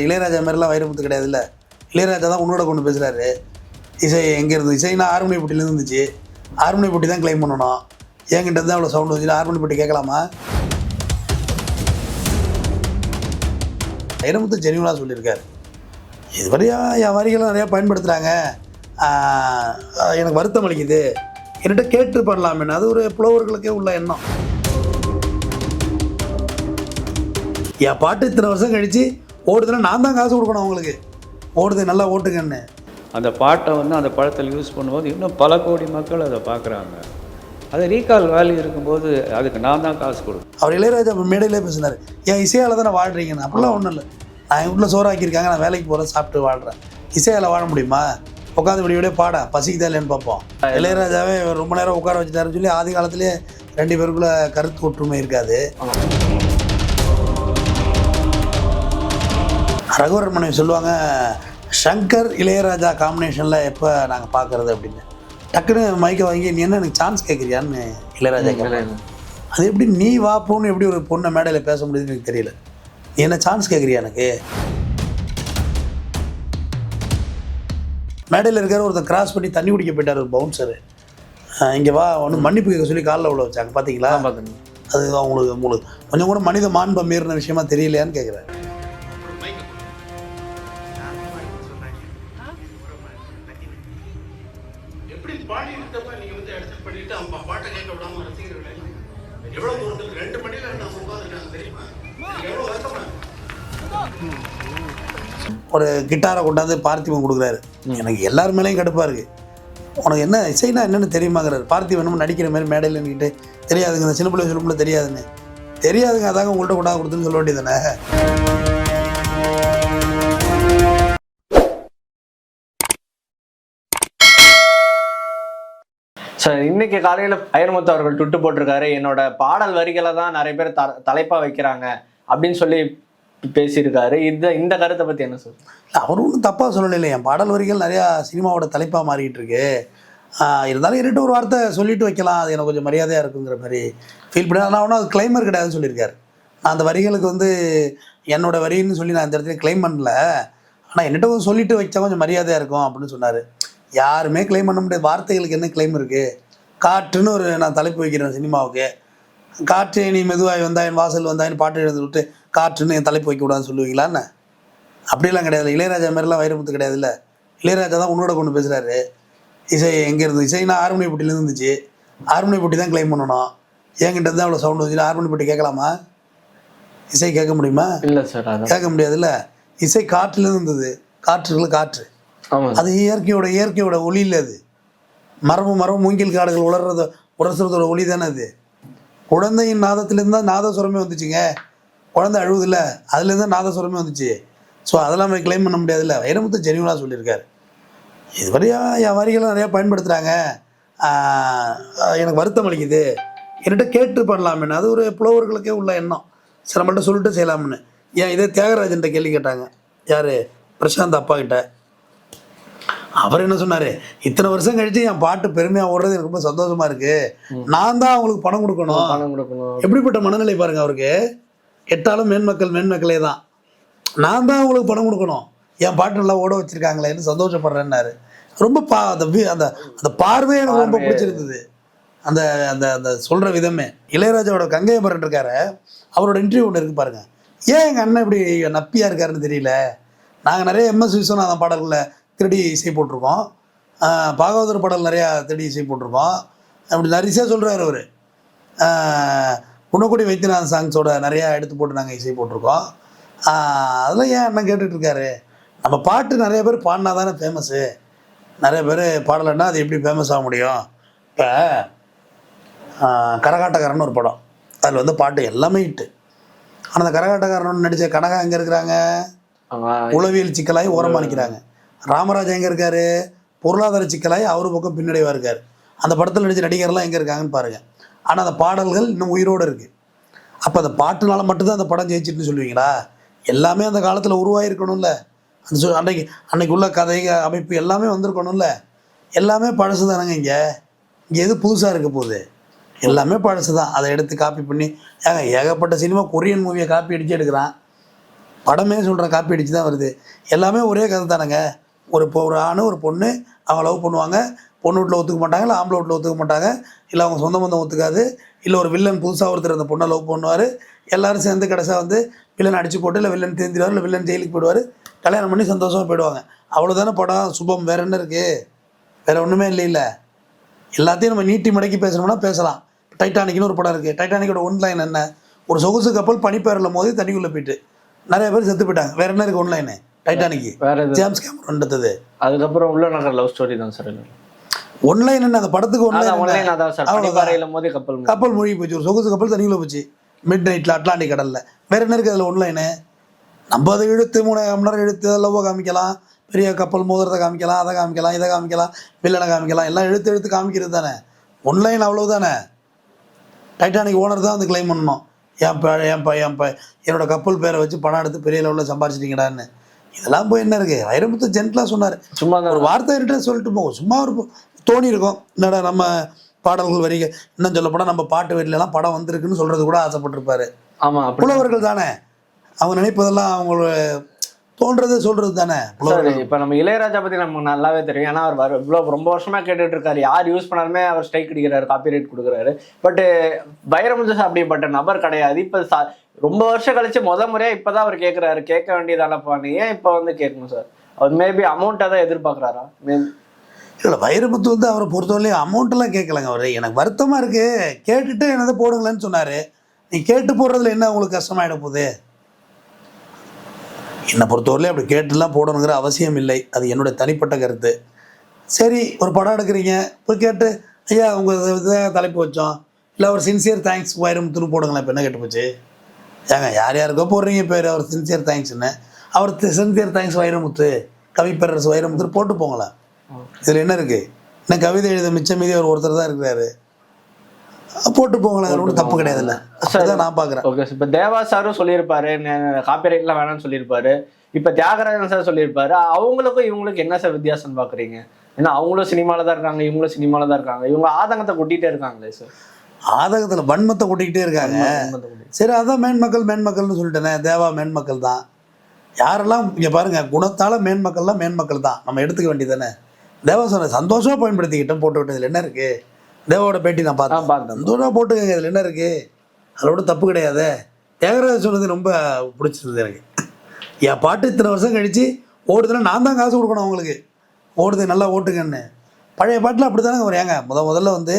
கிடையாது. இளையராஜா மாதிரிலாம் வைரமுத்து கிடையாது இல்லை இளையராஜா தான் உன்னோட கொண்டு பேசுகிறாரு இசை எங்கே இருந்து? இசைனா ஆறுமணிப்பட்டிலேருந்து இருந்துச்சு ஆறுமணிப்பட்டி தான் கிளைம் பண்ணணும். என்கிட்ட தான் அவ்வளோ சவுண்ட் வந்துச்சு ஆறுமணிப்பட்டி கேட்கலாமா? வைரமுத்து ஜெனிவலாக சொல்லியிருக்காரு. இதுவரையா என் வரிகளை நிறையா பயன்படுத்துகிறாங்க எனக்கு வருத்தம் அளிக்குது. என்கிட்ட கேட்டு பண்ணலாமே அது ஒரு புலவர்களுக்கே உள்ள எண்ணம். என் பாட்டு இத்தனை வருஷம் கழித்து ஓடுதுன்னா நான் தான் காசு கொடுக்கணும் அவங்களுக்கு. ஓடுது நல்லா ஓட்டுங்கன்னு. அந்த பாட்டை வந்து அந்த படத்தில் யூஸ் பண்ணும்போது இன்னும் பல கோடி மக்கள் அதை பார்க்குறாங்க. அது ரீகால் வேல்யூ இருக்கும்போது அதுக்கு நான் தான் காசு கொடுக்கணும் அவர் இளையராஜா மேடையிலே பேசினார். என் இசையால் தானே வாழ்கிறீங்கன்னு அப்படிலாம் ஒன்றும் இல்லை. நான் என் வீட்டில் சோறாக்கியிருக்காங்க நான் வேலைக்கு போகிறேன் சாப்பிட்டு வாழ்கிறேன் இசையால் வாழ முடியுமா? உட்காந்து விடிய விடிய பாட பசிக்குதா இல்லைன்னு பார்ப்போம். இளையராஜாவே ரொம்ப நேரம் உட்கார வச்சுட்டாருன்னு சொல்லி ஆதி காலத்திலே ரெண்டு பேருக்குள்ள கருத்து ஒற்றுமை இருக்காது. ரகுவரன் மனைவி சொல்லுவாங்க சங்கர் இளையராஜா காம்பினேஷனில் எப்போ நாங்கள் பார்க்குறது அப்படின்னு. டக்குன்னு மைக்கை வாங்கி நீ என்ன எனக்கு சான்ஸ் கேட்குறியான்னு இளையராஜா கேட்குறாங்க அது எப்படி நீ வா போன்னு எப்படி ஒரு பொண்ணை மேடையில் பேச முடியுதுன்னு எனக்கு தெரியல. நீ என்ன சான்ஸ் கேட்குறியா எனக்கு? மேடையில் இருக்கிற ஒருத்தன் கிராஸ் பண்ணி தண்ணி குடிக்க போயிட்டார் ஒரு பவுன்சரு இங்கே வா ஒன்று மன்னிப்பு கேட்க சொல்லி காலில் உள்ள வச்சாங்க பார்த்தீங்களா அது அவங்களுக்கு உங்களுக்கு கொஞ்சம் கூட மனித மாண்பை மீறின விஷயமா தெரியலையான்னு கேட்குறேன் பண்ணிட்டு பாட்டை கேட்க விடாம ரசிகர்களை எவ்வளவு தூரத்துக்கு ரெண்டு மணியில நான் உட்காந்துருக்காங்க தெரியுமா? எவ்வளவு வருத்தமா ஒரு கிட்டாரை கொண்டாந்து பார்த்திபன் கொடுக்குறாரு. எனக்கு எல்லார் மேலேயும் கடுப்பாக இருக்குது உனக்கு என்ன இசைனா என்னென்னு தெரியுமாங்கிறாரு. பார்த்திபன் நடிக்கிற மாதிரி மேடையில் நின்றுட்டு தெரியாதுங்க இந்த சின்ன பிள்ளை சொல்லும்போது தெரியாதுன்னு. தெரியாதுங்க அதாங்க உங்கள்கிட்ட கொண்டாந்து கொடுத்துன்னு சொல்ல வேண்டியதானே சார் இன்னைக்கு காலையில் ஐயர்முத்து அவர்கள் டுட்டு போட்டிருக்காரு. என்னோட பாடல் வரிகளை தான் நிறைய பேர் த தலைப்பாக வைக்கிறாங்க அப்படின்னு சொல்லி பேசியிருக்காரு. இந்த இந்த கருத்தை பற்றி என்ன சார் அவர் ஒன்றும் தப்பாக சொல்லலை என் பாடல் வரிகள் நிறையா சினிமாவோட தலைப்பாக மாறிக்கிட்டு இருக்கு இருந்தாலும் இருட்டு ஒரு வார்த்தை சொல்லிட்டு வைக்கலாம். அது எனக்கு கொஞ்சம் மரியாதையாக இருக்குங்கிற மாதிரி ஃபீல் பண்ணி ஆனால் ஒன்றும் அது கிளைமர் கிடையாதுன்னு சொல்லியிருக்காரு. நான் அந்த வரிகளுக்கு வந்து என்னோட வரின்னு சொல்லி நான் இந்த இடத்துல கிளைம் பண்ணல. ஆனால் என்னட்ட கொஞ்சம் சொல்லிட்டு வச்சா கொஞ்சம் மரியாதையாக இருக்கும் அப்படின்னு சொன்னார். யாருமே கிளைம் பண்ண முடியாது. வார்த்தைகளுக்கு என்ன கிளைம் இருக்குது காற்றுன்னு ஒரு நான் தலைப்பு வைக்கிறேன் சினிமாவுக்கு. காற்று நீ மெதுவாய் வந்தாயின் வாசல் வந்தாயின் பாட்டு எழுந்து விட்டு காற்றுன்னு என் தலைப்பு வைக்க கூடாதுன்னு சொல்லுவீங்களா என்ன? அப்படிலாம் கிடையாது இளையராஜா மாதிரிலாம் வைரமுத்து கிடையாது இல்லை இளையராஜா தான் உன்னோட கொண்டு பேசுகிறாரு இசை எங்கே இருந்து? இசைனா ஆறுமணி பெட்டிலேருந்து இருந்துச்சு ஆறுமணி பெட்டி தான் க்ளைம் பண்ணணும். என்கிட்ட இருந்து அவ்வளோ சவுண்ட் வந்துச்சு ஆறுமணி பெட்டி கேட்கலாமா? இசை கேட்க முடியுமா? இல்ல சார் கேட்க முடியாதுல்ல. இசை காற்றுலேருந்து இருந்தது காற்றுல காற்று. அது இயற்கையோட இயற்கையோட ஒளியில் அது. மரபு மரபு மூங்கில் காடுகள் உலர்றத உரசுறதோட ஒளி தானே அது. குழந்தையின் நாதத்துலேருந்து தான் நாதஸ்வரமே வந்துச்சுங்க. குழந்தை அழுவுதில்ல அதுலேருந்து தான் நாதஸ்வரமே வந்துச்சு. ஸோ அதெல்லாம் கிளைம் பண்ண முடியாதுல்ல. வைரமுத்து ஜெனிவலாக சொல்லியிருக்காரு. இதுவரையும் என் வரிகளை நிறையா பயன்படுத்துகிறாங்க எனக்கு வருத்தம் அளிக்குது. என்கிட்ட கேட்டு பண்ணலாமே அது ஒரு புலவர்களுக்கே உள்ள எண்ணம். சரி சொல்லிட்டு செய்யலாம்னு. ஏன் இதே தியாகராஜன்ட்ட கேள்வி கேட்டாங்க. யார்? பிரசாந்த் அப்பா கிட்ட. அவர் என்ன சொன்னார்? இத்தனை வருஷம் கழிச்சு என் பாட்டு பெருமையாக ஓடுறது எனக்கு ரொம்ப சந்தோஷமா இருக்கு. நான் தான் அவங்களுக்கு பணம் கொடுக்கணும். பணம் கொடுக்கணும். எப்படிப்பட்ட மனநிலை பாருங்க அவருக்கு. கெட்டாலும் மேன்மக்கள் மேன்மக்களே தான். நான் தான் அவங்களுக்கு பணம் கொடுக்கணும். என் பாட்டு நல்லா ஓட வச்சிருக்காங்களேன்னு சந்தோஷப்படுறேன்னாரு. ரொம்ப பா அந்த அந்த அந்த பார்வை எனக்கு ரொம்ப பிடிச்சிருந்தது. அந்த அந்த அந்த சொல்கிற விதமே. இளையராஜாவோட கங்கையபரன் இருக்காரு. அவரோட இன்டர்வியூ ஒன்று இருக்கு பாருங்க. ஏன் எங்கள் அண்ணன் இப்படி நப்பியாக இருக்காருன்னு தெரியல? நாங்கள் நிறைய எம்எஸ் விஸ்வநாதன் பாடல்களில் திருடி இசை போட்டிருக்கோம். பாகவதர் பாடல் நிறையா திருடி இசை போட்டிருக்கோம். அப்படி நிறைய சொல்கிறாரு அவர். குணக்குடி வைத்தியநாதன் சாங்ஸோட நிறையா எடுத்து போட்டு நாங்கள் இசை போட்டிருக்கோம். அதெல்லாம் ஏன் அண்ணன் கேட்டுட்டு இருக்காரு? நம்ம பாட்டு நிறைய பேர் பாடினா தானே ஃபேமஸ்ஸு நிறைய பேர் பாடலைன்னா அது எப்படி ஃபேமஸ் ஆக முடியும்? இப்போ கரகாட்டக்காரன் ஒரு படம். அதில் வந்து பாட்டு எல்லாமே ஹிட்டு ஆனால் அந்த கரகாட்டக்காரன் நடித்த கனகா எங்கே இருக்கிறாங்க. உளவியல் சிக்கலாய் ஓரமாக நிற்கிறாங்க ராமராஜ் எங்கே இருக்கார்? பொருளாதார சிக்கலாகி அவர் பக்கம் பின்னடைவாக இருக்கார். அந்த படத்தில் நடித்த நடிகர்லாம் எங்கே இருக்காங்கன்னு பாருங்கள் ஆனால் அந்த பாடல்கள் இன்னும் உயிரோடு இருக்குது அப்போ அந்த பாட்டுனால மட்டும்தான் அந்த படம் ஜெயிச்சிட்டுன்னு சொல்லுவீங்களா? எல்லாமே அந்த காலத்தில் உருவாகிருக்கணும்ல அந்த சொ அன்னைக்கு அன்றைக்கி உள்ள கதை அமைப்பு எல்லாமே வந்திருக்கணும்ல. எல்லாமே பழசு தானங்க இங்கே? இங்கே எது புதுசாக இருக்க போகுது? எல்லாமே பழசு தான். அதை எடுத்து காப்பி பண்ணி ஏங்க ஏகப்பட்ட சினிமா கொரியன் மூவியை காப்பி அடித்து எடுக்கிறான். படமே சொல்கிறேன் காப்பி அடித்து தான் வருது. எல்லாமே ஒரே கதை தானேங்க? ஒரு இப்போ ஒரு ஆண் ஒரு பொண்ணு அவங்க லவ் பண்ணுவாங்க. பொண்ணு வீட்டில் ஒத்துக்க மாட்டாங்க இல்லை ஆம்பளை வீட்டில் ஒத்துக்க மாட்டாங்க. இல்லை அவங்க சொந்த பந்தம் ஒத்துக்காது. இல்லை ஒரு வில்லன் புதுசாக ஒருத்தர் அந்த பொண்ணை லவ் பண்ணுவார். எல்லாரும் சேர்ந்து கடைசியாக வந்து வில்லன் அடிச்சு போட்டு இல்லை வில்லன் தேர்ந்திடுவார் இல்லை வில்லன் ஜெயிலுக்கு போயிடுவார். கல்யாணம் பண்ணி சந்தோஷமாக போயிடுவாங்க. அவ்வளோதானே படம்? சுபம் வேற என்ன இருக்குது வேற ஒன்றுமே இல்லை இல்லை. எல்லாத்தையும் நம்ம நீட்டி மடக்கி பேசணும்னா பேசலாம். டைட்டானிக்னு ஒரு படம் இருக்குது டைட்டானிக்கோட ஒன்லைன் என்ன? ஒரு சொகுசு கப்பல் பனிப்பேரில் மோதி தண்ணிக்குள்ளே போயிட்டு நிறைய பேர் செத்து போயிட்டாங்க. வேற என்ன இருக்குது ஒன்லைனு டைட்டானிக்கு வேற ஜேம்ஸ் கேமரன் எடுத்தது அதுக்கப்புறம் உள்ள நகர் லவ் ஸ்டோரி தான் சார் ஒன்லைன் என்ன? அந்த படத்துக்கு ஒன்லைன் ஒன்லைன் அதான் சார் அவ்வளவுதான். பனிப்பாறையில மோதி கப்பல். கப்பல் மூழ்கி போச்சு. ஒரு சொகுசு கப்பல் தண்ணிக்குள்ள போச்சு. மிட் நைட்டில் அட்லாண்டிக் கடலில். வேற என்ன இருக்குது அதில் ஒன்லைனு நம்ம அதை இழுத்து மூணு மணி நேரம் இழுத்து லவ்வை காமிக்கலாம். பெரிய கப்பல் மோதிரத்தை காமிக்கலாம் அதை காமிக்கலாம் இதை காமிக்கலாம் வில்லனை காமிக்கலாம். எல்லாம் இழுத்து இழுத்து காமிக்கிறது தானே. ஒன்லைன் அவ்வளவுதானே? டைட்டானிக் ஓனர் தான் வந்து கிளைம் பண்ணணும். என் ப என் ப என் ப என்னோட கப்பல் பேரை வச்சு பணம் எடுத்து பெரிய லெவலில் சம்பாரிச்சிட்டீங்கடான்னு. இதெல்லாம் போய் என்ன இருக்குது வைரமுத்து ஜென்டலாக சொன்னார். சும்மா ஒரு வார்த்தை என்கிட்ட சொல்லிட்டு போகும் சும்மா ஒரு தோணி இருக்கும் என்னடா நம்ம பாடல்கள் வரிக இன்னும் சொல்லப்போனால் நம்ம பாட்டு வரியிலலாம் படம் வந்திருக்குன்னு சொல்கிறது கூட ஆசைப்பட்டிருப்பாரு. ஆமா அப்படி புலவர்கள் தானே. அவங்க நினைப்பதெல்லாம் அவங்களோட தோன்றது சொல்கிறது தானே? இப்ப நம்ம இளையராஜா பத்தி நமக்கு நல்லாவே தெரியும். ஏன்னா அவர் வர- இவ்வளவு ரொம்ப வருஷமா கேட்டுட்டு இருக்காரு யார் யூஸ் பண்ணாலுமே அவர் ஸ்ட்ரைக் அடிக்கிறாரு காப்பி ரைட் கொடுக்குறாரு. பட் வைரமுத்து சார் அப்படிப்பட்ட நபர் கிடையாது. இப்ப சா- ரொம்ப வருஷம் கழிச்சு முத முறையா இப்பதான் அவர் கேக்குறாரு. கேட்க வேண்டியதானப்பான்னு ஏன் இப்ப வந்து கேட்கணும் சார்? அவர் மேபி அமௌண்ட்டை தான் எதிர்பார்க்கறாரா. இல்லை வைரமுத்து வந்து அவரை பொறுத்தவரையிலும் அமௌண்ட்டெல்லாம் கேட்கலங்க அவர். எனக்கு வருத்தமாக இருக்குது கேட்டுட்டு என்னதை போடுங்களேன்னு சொன்னார். நீ கேட்டு போடுறதுல என்ன உங்களுக்கு கஷ்டமாயிட போகுது? என்னை பொறுத்தவரையிலே அப்படி கேட்டுலாம் போடணுங்கிற அவசியம் இல்லை. அது என்னுடைய தனிப்பட்ட கருத்து. சரி ஒரு படம் எடுக்கிறீங்க. போய் கேட்டு ஐயா உங்கள் தலைப்பு வச்சோம். இல்லை ஒரு சின்சியர் தேங்க்ஸ் வைரமுத்துன்னு போடுங்களேன். இப்போ என்ன கேட்டு போச்சு? ஏங்க யார் யாருக்கோ போடுறீங்க பேர். அவர் சின்சியர் தேங்க்ஸ்னு அவர் சின்சியர் தேங்க்ஸ் வைரமுத்து. கவிப்பேரரசு வைரமுத்துன்னு போட்டு போங்களேன். இதில் என்ன இருக்குது இன்னும் கவிதை எழுத மிச்சம் மீதி அவர் ஒருத்தர் தான் இருக்கிறாரு. போட்டு போங்களேன் அதில் ஒன்றும் தப்பு கிடையாதுல்ல அப்படிதான் நான் பார்க்குறேன் ஓகே சார் இப்போ தேவா சாரும் சொல்லியிருப்பாரு காப்பி ரைட்லாம் வேணாம்னு சொல்லியிருப்பாரு. இப்போ தியாகராஜன் சார் சொல்லியிருப்பாரு அவங்களுக்கும் இவங்களுக்கு என்ன சார் வித்தியாசம் பார்க்குறீங்க ஏன்னா அவங்களும் சினிமாவில் தான் இருக்காங்க இவங்களும் சினிமாவில் தான் இருக்காங்க. இவங்க ஆதங்கத்தை கொட்டிகிட்டே இருக்காங்களே சார் ஆதகத்தில் வன்மத்தை கொட்டிக்கிட்டே இருக்காங்க. சரி அதான் மேன்மக்கள் மேன்மக்கள்னு சொல்லிட்டேனே தேவா மேன்மக்கள் தான். யாரெல்லாம் இங்கே பாருங்கள் குணத்தால் மேன்மக்கள்லாம் மேன்மக்கள் தான். நம்ம எடுத்துக்க வேண்டியதானே தேவா சொன்ன சந்தோஷமாக பயன்படுத்திக்கிட்டோம் போட்டு விட்டதில் என்ன இருக்குது தேவாவோட பேட்டி நான் பார்த்தேன். பார்த்தேன். சந்தோஷமாக போட்டுக்கங்க இதில் என்ன இருக்குது ஒன்றும் தப்பு கிடையாது. தியாகராஜ சொன்னது ரொம்ப பிடிச்சிருந்தது எனக்கு. என் பாட்டு இத்தனை வருஷம் கழித்து ஓடுதுன்னா நான் தான் காசு கொடுக்கணும் அவங்களுக்கு. ஓடுது நல்லா ஓட்டுங்கன்னு. பழைய பாட்டில் அப்படி தானே வரும். ஏங்க முத முதல்ல வந்து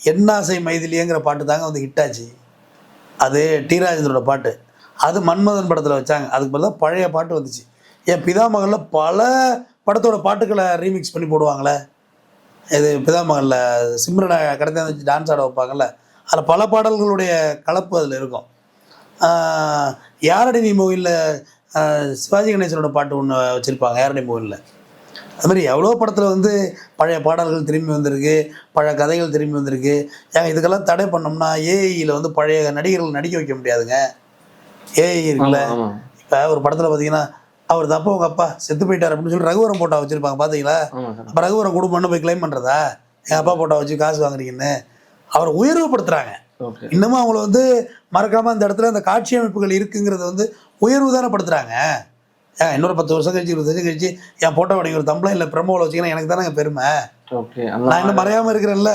என்னாசை மைதிலியங்கிற பாட்டு தாங்க வந்து ஹிட்டாச்சு அது டி ராஜேந்திரோட பாட்டு. அது மன்மதன் படத்தில் வச்சாங்க. அதுக்கு பதிலாக பழைய பாட்டு வந்துச்சு. என் பிதாமகளில் பல படத்தோட பாட்டுக்களை ரீமிக்ஸ் பண்ணி போடுவாங்களே. இது பிதாமகளில் சிம்ரனை கடத்த வச்சு டான்ஸ் ஆட வைப்பாங்கல்ல. அதில் பல பாடல்களுடைய கலப்பு அதில் இருக்கும். யாரடி நீ மூவியில் சிவாஜி கணேசனோட பாட்டு ஒன்று வச்சுருப்பாங்க யாரடி மூவியில் அது மாதிரி எவ்வளோ படத்தில் வந்து பழைய பாடல்கள் திரும்பி வந்திருக்கு பழைய கதைகள் திரும்பி வந்திருக்கு. ஏங்க இதுக்கெல்லாம் தடை பண்ணோம்னா ஏஐயில் வந்து பழைய நடிகர்கள் நடிக்க வைக்க முடியாதுங்க. ஏஐ இருக்குல்ல. ஆமா இப்போ ஒரு படத்தில் பார்த்தீங்கன்னா அவர் தப்பா உங்கள் அப்பா செத்து போயிட்டார் அப்படின்னு சொல்லி ரகுவரம் போட்டா வச்சுருப்பாங்க சார். அப்போ ரகுவரம் குடும்பம்னு போய் க்ளைம் பண்ணுறதா எங்கள் அப்பா போட்டா வச்சு காசு வாங்குறீங்கன்னு அவரை உயர்வுபடுத்துகிறாங்க ஓகே. இன்னமும் அவங்கள வந்து மறக்காமல் அந்த இடத்துல அந்த காட்சி அமைப்புகள் இருக்குங்கிறத வந்து உயர்வு தானே படுத்துகிறாங்க ஏன் இன்னொரு பத்து வருஷம் கழிச்சு இருபது வருஷம் கழிச்சு என் போட்டோ வடிக்கிற ஒரு தம்பளம் இல்லை பிரம்மவில் வச்சிங்கன்னா எனக்கு தானே பெருமை. நான் இன்னும் மறையாமல் இருக்கிறேன்ல.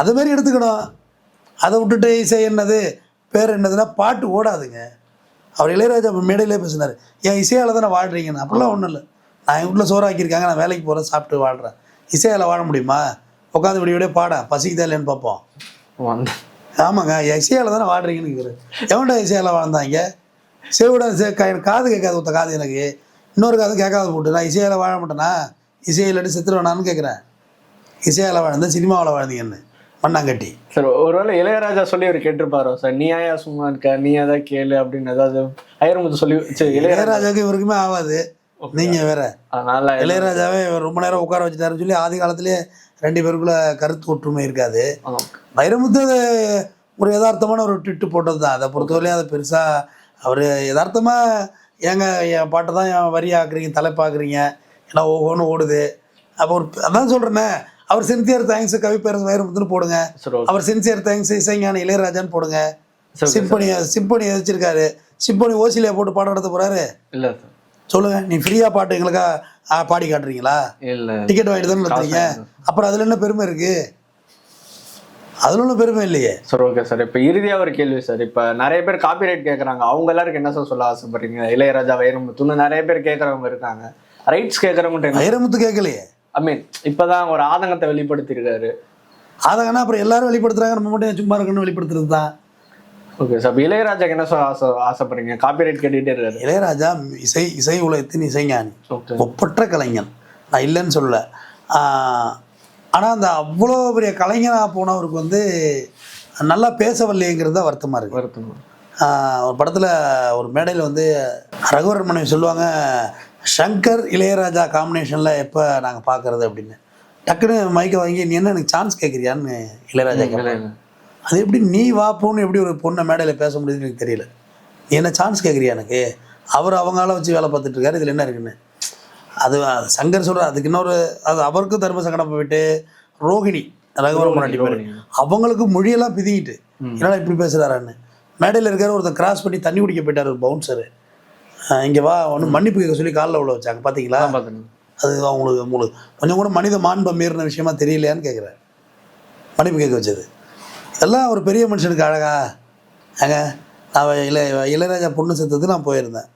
அது மாதிரி எடுத்துக்கணும். அதை விட்டுட்டு இசை என்னது பேர் என்னதுன்னா பாட்டு ஓடாதுங்க. அவர் இளையராஜா மேடையிலே பேசினார் என் இசையால் தானே வாழ்றீங்கன்னு? அப்படிலாம் ஒன்றும் இல்லை. நான் என் வீட்டில் சோறாக்கியிருக்காங்க நான் வேலைக்கு போகிறேன் சாப்பிட்டு வாழ்கிறேன் இசையால் வாழ முடியுமா? உட்காந்து விடிய விடிய பாட பசிக்குதா இல்லைன்னு பார்ப்போம். ஆமாங்க என் இசையால் தானே வாழ்றீங்கன்னு கேட்குறேன் எவன்டா இசையால் வாழ்ந்தாங்க செவிட காது கேட்காது ஒருத்த காது எனக்கு. இன்னொரு காது கேட்காது போட்டு நான் இசையால் வாழ மாட்டேனா? இசை இல்லாட்டி செத்துருவேனான்னு கேட்குறேன். இசையால் வாழ்ந்தேன் சினிமாவில் வாழ்ந்தீங்கன்னு. மண்ணாங்கட்டி சார் ஒருவேளை இளையராஜா சொல்லி அவர் கேட்டிருப்பாரோ? சார் நீ ஏன் சும்மா இருக்க நீ எதாவது கேளு அப்படின்னு ஏதாவது ஐயர்முத்து சொல்லி இளையராஜாவுக்கு இவருக்குமே ஆகாது நீங்க வேற. அதனால இளையராஜாவே ரொம்ப நேரம் உட்கார வச்சுட்டாருன்னு சொல்லி ஆதி காலத்திலே ரெண்டு பேருக்குள்ள கருத்து ஒற்றுமை இருக்காது. வைரமுத்து ஒரு யதார்த்தமான ஒரு ட்விட்டு போட்டது தான். அதை பொறுத்தவரையும் அதை பெருசாக அவர் யதார்த்தமாக ஏங்க என் பாட்டை தான் என் வரி ஆக்குறீங்க தலைப்பாக்குறீங்க? ஏன்னா ஒவ்வொன்றும் ஓடுது. அப்போ ஒரு அதான் சொல்கிறேனே அவர் சின்சியர் தேங்க்ஸ் கவிப்பேரஸ் வைரமுத்துன்னு போடுங்க. அவர் சின்சியர் தேங்க்ஸ் இசைஞான இளையராஜான்னு போடுங்க. சிம்பனி சிம்பனி வச்சிருக்காரு சிம்போனி ஓசிலியா போட்டு பாடம் நடத்த போகிறாரு இல்ல சொல்லுங்க நீ ஃப்ரீயாக பாட்டு எங்களுக்கா பாடி காட்டுறீங்களா? இல்ல. டிக்கெட் வாங்கிட்டு தானே நடத்துறீங்க? அப்புறம் அதில் என்ன பெருமை இருக்கு? அதில் ஒன்றும் பெருமை இல்லையே. சார் ஓகே சார் இப்போ இறுதியா ஒரு கேள்வி சார் இப்போ நிறைய பேர் காப்பிரைட் கேட்குறாங்க அவங்க எல்லாருக்கும் என்ன சார் சொல்ல ஆசைப்படுறீங்க? இளையராஜா வைரமுத்துன்னு நிறைய பேர் கேட்குறவங்க இருக்காங்க. ரைட்ஸ் கேட்குறவங்கள்ட்ட என்ன? வைரமுத்து கேட்கலையே ஐ மீன் இப்போதான் ஒரு ஆதங்கத்தை வெளிப்படுத்தியிருக்காரு அதங்கன்னா அப்புறம் எல்லாரும் வெளிப்படுத்துறாங்க நம்ம மட்டும் சும்மா இருக்கணும்னு வெளிப்படுத்துறது தான். ஓகே சார் இப்போ இளையராஜாக்கு என்ன சொல்ல ஆசை ஆசைப்படுறீங்க? காப்பிரைட் கேட்டுக்கிட்டே இருக்காரு. இளையராஜா இசை இசை உலகத்தின் இசைஞானி. ஒப்பற்ற கலைஞன். நான் இல்லைன்னு சொல்லல. ஆனால் அந்த அவ்வளோ பெரிய கலைஞனாக போனவருக்கு வந்து நல்லா பேச வரலையேங்கிறது தான் வருத்தமாக இருக்குது வருத்தம் ஒரு படத்தில் ஒரு மேடையில் வந்து ரகுவரன் மனைவி சொல்லுவாங்க ஷங்கர் இளையராஜா காம்பினேஷனில் எப்போ நாங்கள் பார்க்கறது அப்படின்னு? டக்குன்னு மைக்கை வாங்கி நீ என்ன எனக்கு சான்ஸ் கேட்குறியான்னு இளையராஜா கேட்பாங்க அது எப்படி நீ வா போன்னு எப்படி ஒரு பொண்ணை மேடையில் பேச முடியுதுன்னு எனக்கு தெரியல. நீ என்ன சான்ஸ் கேட்குறியா எனக்கு? அவர் அவங்க ஆளை வச்சு வேலை பார்த்துட்டு இருக்காரு. இதில் என்ன இருக்குன்னு? அது சங்கர் சொல்கிற அதுக்கு இன்னொரு அது அவருக்கும் தர்ம சங்கடம் போயிட்டு ரோகிணி ரகுவரன் முன்னாடி பேர். அவங்களுக்கு மொழியெல்லாம் பிதிங்கிட்டு என்னடா இப்படி பேசுகிறாரான்னு மேடையில் இருக்காரு ஒருத்தர் கிராஸ் பண்ணி தண்ணி குடிக்க போயிட்டார் ஒரு பவுன்சரு இங்கே வா ஒன்று மன்னிப்பு கேட்க சொல்லி காலில் உள்ள வச்சாங்க பார்த்தீங்களா பார்த்துங்க அது அவங்களுக்கு உங்களுக்கு கொஞ்சம் கூட மனித மாண்பை மீறின விஷயமா தெரியலையான்னு கேட்குறேன் மன்னிப்பு கேட்க வச்சது. இதெல்லாம் ஒரு பெரிய மனுஷனுக்கு அழகா. ஏங்க நான் இள இளையராஜா பொண்ணு செத்தது நான் போயிருந்தேன்.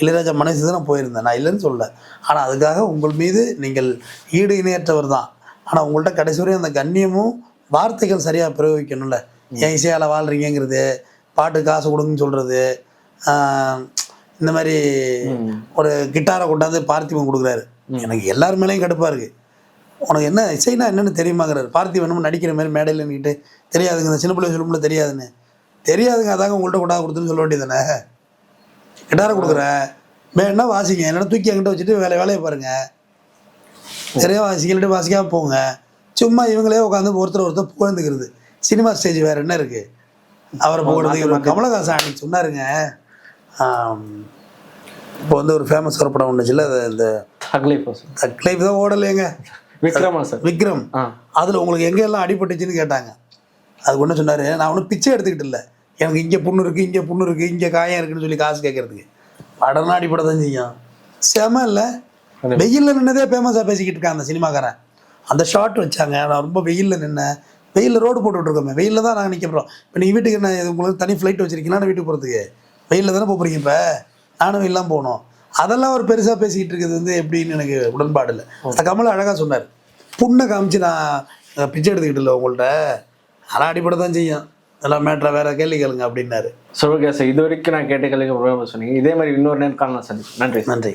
இளையராஜா மனை செத்து நான் போயிருந்தேன். நான் இல்லைன்னு சொல்லல. ஆனால் அதுக்காக உங்கள் மீது நீங்கள் ஈடு இணையற்றவர் தான். ஆனால் உங்கள்கிட்ட கடைசி வரையும் அந்த கண்ணியமும் வார்த்தைகள் சரியாக பிரயோகிக்கணும்ல. ஏன் இசையால் வாழ்கிறீங்கிறது பாட்டு காசு கொடுங்கன்னு சொல்கிறது இந்த மாதிரி ஒரு கிட்டாரை கொண்டாந்து பார்த்திபன் கொடுக்குறாரு. எனக்கு எல்லார் மேலேயும் கடுப்பாக இருக்குது உனக்கு என்ன இசைனா என்னன்னு தெரியுமாங்கிறாரு. பார்த்திபன் என்னமோ நடிக்கிற மாதிரி மேடையில் நின்றுட்டு தெரியாதுங்க இந்த சின்ன பிள்ளை சொல்லும்போது தெரியாதுன்னு. தெரியாதுங்க அதாங்க உங்கள்கிட்ட கொண்டாந்து கொடுத்துன்னு சொல்ல வேண்டியதானே கிட்டாரை கொடுக்குறேன் வேணா வாசிங்க? இல்லைன்னா தூக்கி என்கிட்ட வச்சுட்டு வேலை வேலையை பாருங்க. சரியா வாசிக்கிட்டு வாசிக்காம போங்க. சும்மா இவங்களே உட்காந்து ஒருத்தர் ஒருத்தர் புகழ்ந்துக்கிறது. சினிமா ஸ்டேஜ் வேற என்ன இருக்கு? அவரை புகழ்ந்து கமலஹாசன் அன்னைக்கு சொன்னாருங்க. இப்போ வந்து ஒரு ஃபேமஸ் ஒரு படம் ஒன்றுச்சுல இந்த தக்லைஃப் தான் ஓடலையேங்க. விக்ரமா சார். விக்ரம். அதில் உங்களுக்கு எங்கெல்லாம் அடிபட்டுச்சுன்னு கேட்டாங்க. அது ஒன்று சொன்னார் நான் ஒன்றும் பிச்சை எடுத்துக்கிட்டு இல்லை. எனக்கு இங்கே புண்ணு இருக்குது இங்கே புண்ணு இருக்குது இங்கே காயம் இருக்குன்னு சொல்லி காசு கேட்கறதுக்கு படம்னா அடிப்படை தான் செய்யும். செம இல்லை. வெயிலில் நின்னதே ஃபேமஸாக பேசிக்கிட்டு இருக்கான் அந்த சினிமாக்காரன். அந்த ஷாட் வச்சாங்க. நான் ரொம்ப வெயிலில் நின்னேன். வெயிலில் ரோடு போட்டுட்ருக்கோமே வெயிலில் தான் நாங்கள் நிற்க போகிறோம் இப்போ நீங்கள் வீட்டுக்கு என்ன இது உங்களுக்கு தனி ஃப்ளைட் வச்சிருக்கீங்களா? நான் வீட்டுக்கு போகிறதுக்கு வெயிலில் தானே போகிறீங்க இப்போ? நானும் வெயிலாம் போகணும். அதெல்லாம் ஒரு பெருசாக பேசிக்கிட்டு இருக்கிறது வந்து எப்படின்னு எனக்கு உடன்பாடு இல்லை. கமல் அழகாக சொன்னார். புண்ணை காமிச்சு நான் பிச்சை எடுத்துக்கிட்டு இல்லை உங்கள்கிட்ட அதெல்லாம் அடிப்படை தான் செய்யும். அதெல்லாம் மேட்ரா வேற கேள்வி கேளுங்க அப்படின்னாரு. Okay sir. இது வரைக்கும் நான் கேட்ட கேள்விக்கு சொன்னீங்க. இதே மாதிரி இன்னொரு சந்திப்போம். நன்றி சார். நன்றி.